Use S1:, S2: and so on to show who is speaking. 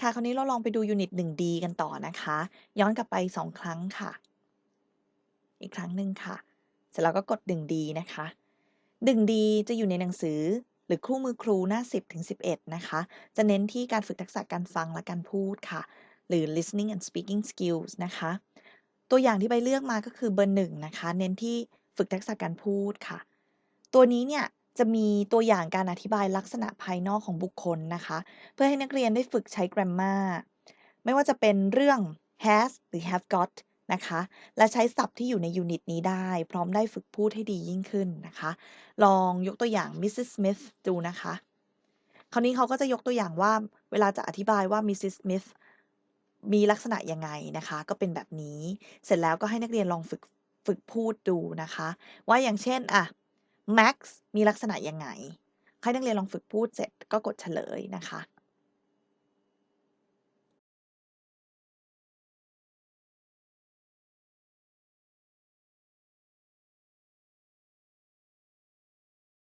S1: ค่ะ คราวนี้เราลองไปดูยูนิต 1D กันต่อนะคะ ย้อนกลับไป 2 ครั้งค่ะ อีกครั้งหนึ่งค่ะ เสร็จแล้วก็กด 1D นะคะ 1D จะอยู่ในหนังสือหรือคู่มือครูหน้า 10ถึง11 นะคะ จะเน้นที่การฝึกทักษะการฟังและการพูดค่ะ หรือ listening and speaking skills นะคะ ตัวอย่างที่ใบเลือกมาก็คือเบอร์1นะคะ เน้นที่ฝึกทักษะการพูดค่ะ ตัวนี้เนี่ย จะมีตัวอย่างการอธิบายลักษณะภายนอกของบุคคลนะคะ เพื่อให้นักเรียนได้ฝึกใช้ grammar ไม่ว่าจะเป็นเรื่อง has หรือ have got นะคะ และใช้ศัพท์ที่อยู่ในยูนิตนี้ได้ พร้อมได้ฝึกพูดให้ดียิ่งขึ้นนะคะ ลองยกตัวอย่าง Mrs. Smith ดูนะคะ คราวนี้เขาก็จะยกตัวอย่างว่า เวลาจะอธิบายว่า Mrs. Smith มีลักษณะยังไงนะคะ ก็เป็นแบบนี้ เสร็จแล้วก็ให้นักเรียนลองฝึกฝึกพูดดูนะคะ ว่าอย่างเช่นอะ Max มีลักษณะยังไง ให้นักเรียนลองฝึกพูดเสร็จก็กดเฉลยนะคะ